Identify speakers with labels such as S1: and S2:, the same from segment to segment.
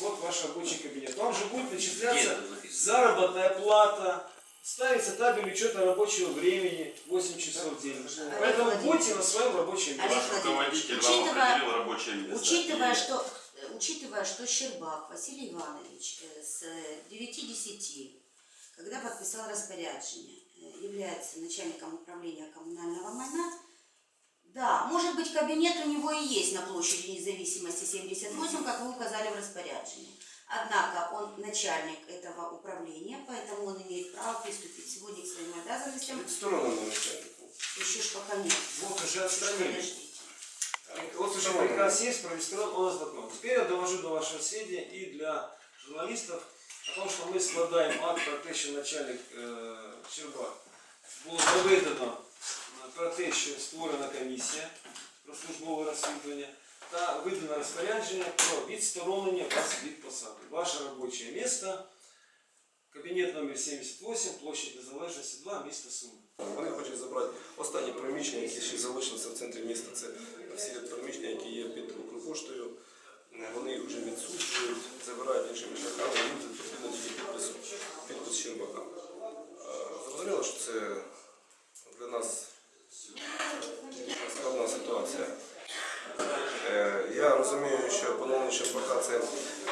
S1: Вот ваш рабочий кабинет. Вам же будет начисляться заработная плата, ставится табель учета рабочего времени 8 часов в день. Поэтому будьте на своем рабочем месте.
S2: Владимирович,
S3: Руководитель вам
S2: учитывая,
S3: определил рабочее место.
S2: учитывая,
S3: И-
S2: что, э, учитывая, что Щербак Василий Иванович э, с 9.10, когда подписал распоряджение, э, является начальником управления коммунального майна, да, может быть, кабинет у него и есть на площади независимости 78, как вы указали в распоряжении. Однако он начальник этого управления, поэтому он имеет право приступить сегодня к своим обязанностям.
S1: Сторонному начальнику.
S2: Еще ж пока нет.
S1: Вот уже отстранили.
S2: Подождите.
S1: Вот уже приказ есть, продемонстрирован, он ознакомлен. Теперь я довожу до вашего сведения и для журналистов о том, що ми складаємо акт про те, що начальник е, Щербак було доведено про те, що створена комісія про службове розслідування та видано розпорядження про відсторонення вас від посади. Ваше робоче місце, кабінет номер 78, площадь Незалежності 2, місто Суми.
S4: Вони хочуть забрати останні приміщення, які ще залишилися в центрі міста. Це всі приміщення, які є що поновлення Щербака це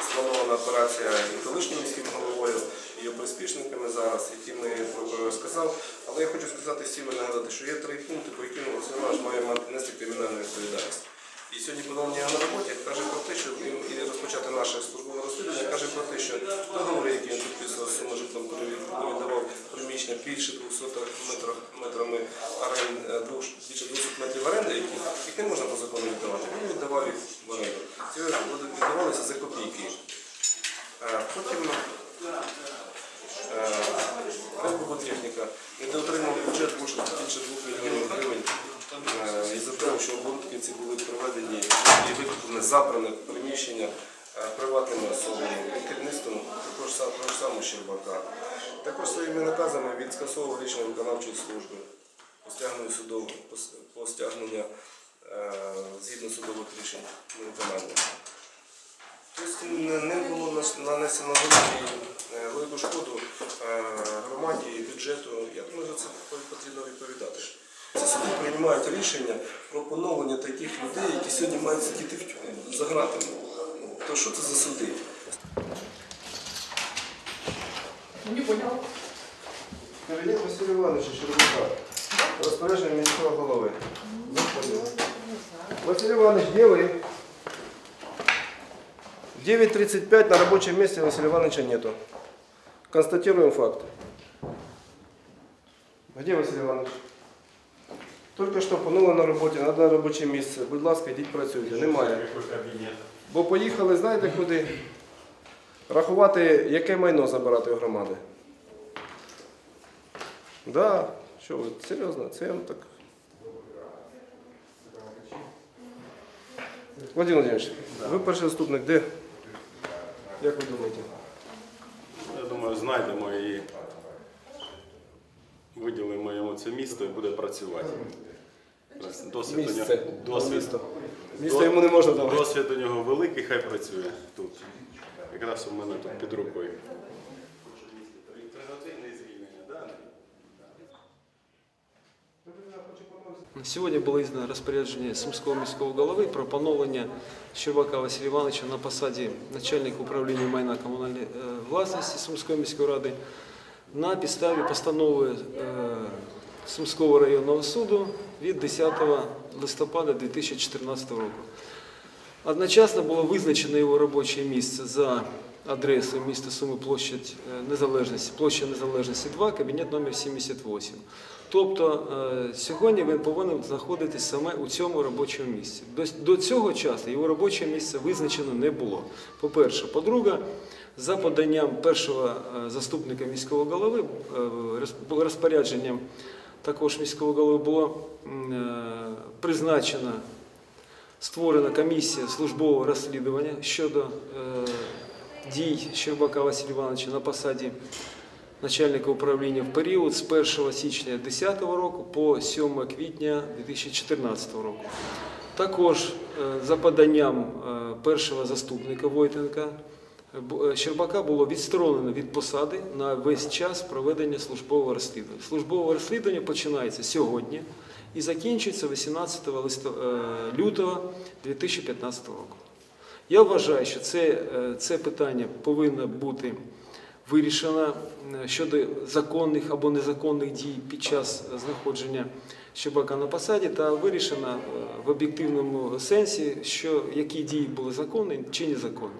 S4: спланована операція і колишнім міським головою, і його приспішниками зараз, які ми розказав. Але я хочу сказати всім і нагадати, що є три пункти, по яким Олексій має мати нести кримінальну відповідальність. І сьогодні поновлення на роботі каже про те, що і розпочати наше службове розслідування, каже про те, що договори, які він підписував з саможитлом, коли він давав приміщення більше 200 метрах, метрами орен, е, більше 200 метрів які, їх не можна по закону віддавати. Він віддавав їх в оренду. Ці віддавалися за копійки. Е, Потім Рибоботехніка недоотримав бюджет більше більше 2 мільйонів гривень е, із-за того, що оборудки були проведені і викуплені забране приміщення е, приватними особами, керівництвом також сам- того ж самого Щербака. Також своїми наказами він скасовував рішення виконавчої служби по стягнення згідно судових рішень невиконання. Не- ним було нанесено е, велику шкоду е, громаді і бюджету. Я думаю, за це потрібно відповідати. Ці суди приймають рішення про поновлення таких людей, які сьогодні мають сидіти в за гратами. То що це за суди? Кабінет Василя Івановича Щербака. Розпорядження міського голови. Заходимо. Василь Иванович, где вы? В 9.35 на рабочем месте Василия Ивановича нету. Констатируем факт. Где Василий Иванович? Только що понули на роботі, треба на робоче місце. Будь ласка, йдіть працюйте. Немає. Бо поїхали, знаєте куди? Рахувати, яке майно забирати у громади. Так, да. що ви, серйозно, це я так. Владимир Владимирович, ви перший заступник, де? Як ви думаєте?
S5: Я думаю, знайдемо і виділимо йому це місто і буде працювати. Досвід у
S4: Місце.
S5: досвід,
S4: Місто. Місто йому не можна давати.
S5: досвід у нього великий, хай працює тут. Якраз у мене тут під рукою.
S6: Сьогодні було іздано розпорядження Сумського міського голови про поновлення Щербака Василя Івановича на посаді начальника управління майна комунальної е, власності Сумської міської ради на підставі постанови е, Сумського районного суду від 10 листопада 2014 року. Одночасно було визначено його робоче місце за адресою міста Суми площадь е, Незалежності, площа Незалежності 2, кабінет номер 78. Тобто е, сьогодні він повинен знаходитись саме у цьому робочому місці. До, цього часу його робоче місце визначено не було. По-перше, по-друге, за поданням першого е, заступника міського голови, розпорядженням також міського голови було призначено створена комісія службового розслідування щодо дій Щербака Василя Івановича на посаді начальника управління в період з 1 січня 2010 року по 7 квітня 2014 року. Також е, за поданням е, першого заступника Войтенка е, Щербака було відсторонено від посади на весь час проведення службового розслідування. Службове розслідування починається сьогодні і закінчується 18 е, лютого 2015 року. Я вважаю, що це, е, це питання повинно бути вирішено е, щодо законних або незаконних дій під час знаходження Щебака на посаді та вирішено е, в об'єктивному сенсі, що які дії були законні чи незаконні.